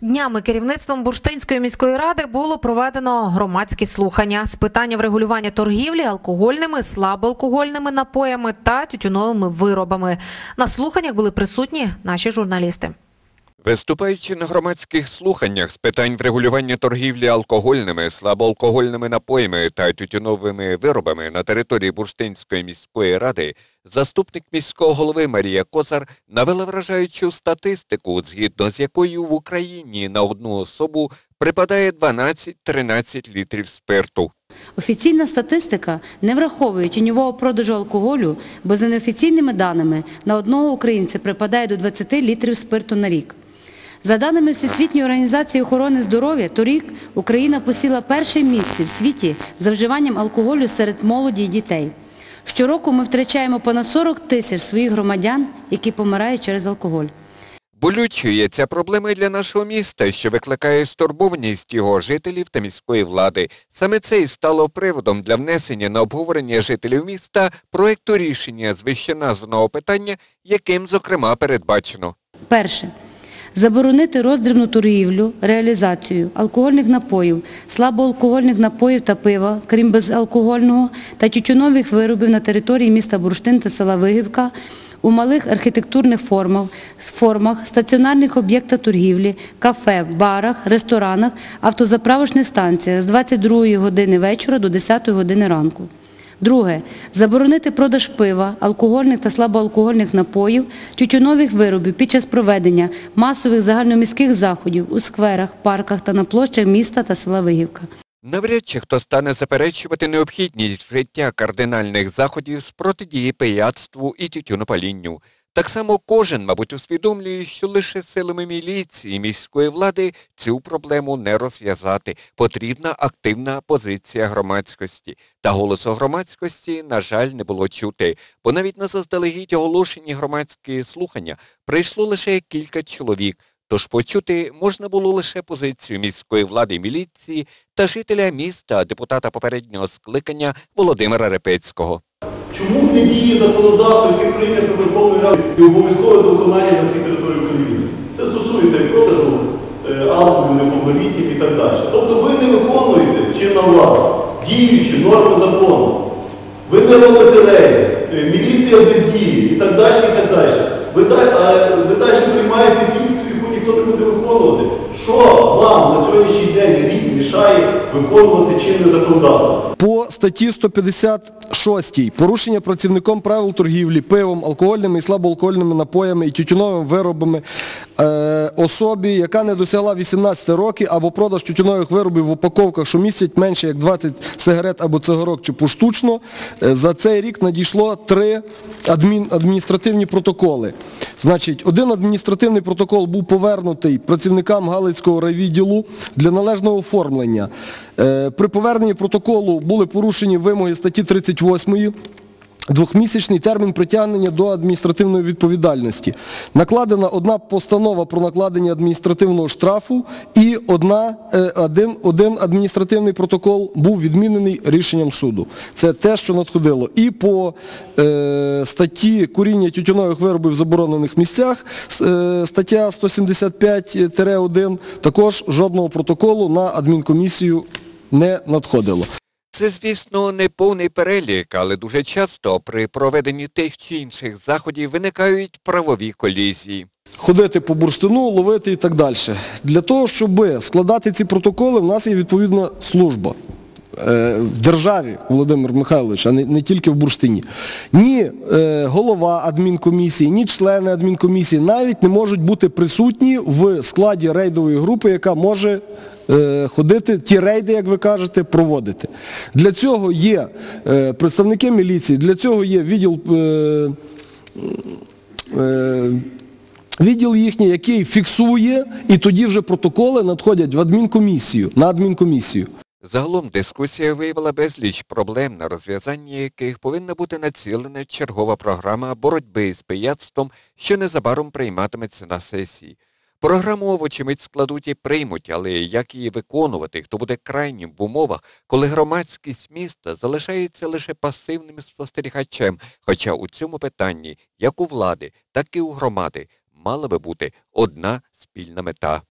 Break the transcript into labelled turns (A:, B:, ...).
A: Днями керівництвом Бурштинської міської ради було проведено громадські слухання з питання врегулювання торгівлі алкогольними, слабоалкогольними напоями та тютюновими виробами. На слуханнях були присутні наші журналісти.
B: Виступаючи на громадських слуханнях з питань врегулювання торгівлі алкогольними, слабоалкогольними напоями та тютюновими виробами на території Бурштинської міської ради, заступник міського голови Марія Козар навела вражаючу статистику, згідно з якою в Україні на одну особу припадає 12-13 літрів спирту.
C: Офіційна статистика не враховує тіньового продажу алкоголю, бо за неофіційними даними на одного українця припадає до 20 літрів спирту на рік. За даними Всесвітньої організації охорони здоров'я, торік Україна посіла перше місце в світі за вживанням алкоголю серед молоді і дітей. Щороку ми втрачаємо понад 40 тисяч своїх громадян, які помирають через алкоголь.
B: Болючою є ця проблема для нашого міста, що викликає стурбованість його жителів та міської влади. Саме це і стало приводом для внесення на обговорення жителів міста проекту рішення з вищеназваного питання, яким, зокрема, передбачено.
C: Перше. Заборонити роздрібну торгівлю, реалізацію алкогольних напоїв, слабоалкогольних напоїв та пива, крім безалкогольного, та тютюнових виробів на території міста Бурштин та села Вигівка у малих архітектурних формах, формах стаціонарних об'єктах торгівлі, кафе, барах, ресторанах, автозаправочних станціях з 22 години вечора до 10 години ранку. Друге. Заборонити продаж пива, алкогольних та слабоалкогольних напоїв, тютюнових виробів під час проведення масових загальноміських заходів у скверах, парках та на площах міста та села Вигівка.
B: Навряд чи хто стане заперечувати необхідність вжиття кардинальних заходів з протидії пияцтву і тютюнопалінню. Так само кожен, мабуть, усвідомлює, що лише силами міліції міської влади цю проблему не розв'язати. Потрібна активна позиція громадськості. Та голосу громадськості, на жаль, не було чути, бо навіть на заздалегідь оголошені громадські слухання прийшло лише кілька чоловік. Тож почути можна було лише позицію міської влади міліції та жителя міста, депутата попереднього скликання Володимира Репецького.
D: Чому не діє законодавство, яке прийнято Верховною Радою і обов'язкове виконання на всій території України? Це стосується і продажу е, алкоголю неповнолітніх і так далі. Тобто ви не виконуєте чинна влада, діючі норми закону. Ви не робите рейд, е, міліція бездіє і так далі, і так далі. Далі, ви далі приймаєте фікцію, яку ніхто не буде виконувати. Що вам на сьогоднішній день рік мішає виконувати чинне законодавство?
E: Статті 156 порушення працівником правил торгівлі пивом, алкогольними і слабоалкогольними напоями і тютюновими виробами е, особі, яка не досягла 18 років або продаж тютюнових виробів в упаковках, що містять менше як 20 сигарет або цигарок чи поштучно, е, за цей рік надійшло три адмін, адміністративні протоколи. Значить, один адміністративний протокол був повернутий працівникам Галицького райвідділу для належного оформлення. Е, При поверненні протоколу були порушені вимоги статті 38 Двохмісячний термін притягнення до адміністративної відповідальності. Накладена одна постанова про накладення адміністративного штрафу і одна, е, один, один адміністративний протокол був відмінений рішенням суду. Це те, що надходило. І по е, статті куріння тютюнових виробів в заборонених місцях, е, стаття 175-1, також жодного протоколу на адмінкомісію не надходило.
B: Це, звісно, не повний перелік, але дуже часто при проведенні тих чи інших заходів виникають правові колізії.
E: ходити по бурштину, ловити і так далі. Для того, щоб складати ці протоколи, в нас є відповідна служба. е, В державі, Володимир Михайлович, а не, тільки в бурштині. Ні е, голова адмінкомісії, ні члени адмінкомісії навіть не можуть бути присутні в складі рейдової групи, яка може ходити, ті рейди, як ви кажете, проводити. Для цього є е, представники міліції, для цього є відділ. е, е, Відділ їхній, який фіксує, і тоді вже протоколи надходять в адмінкомісію, на адмінкомісію.
B: Загалом дискусія виявила безліч проблем, на розв'язання яких повинна бути націлена чергова програма боротьби з пияцтвом, що незабаром прийматиметься на сесії. Програму, вочевидь, складуть і приймуть, але як її виконувати, хто буде крайнім в умовах, коли громадськість міста залишається лише пасивним спостерігачем, хоча у цьому питанні, як у влади, так і у громади, мала би бути одна спільна мета.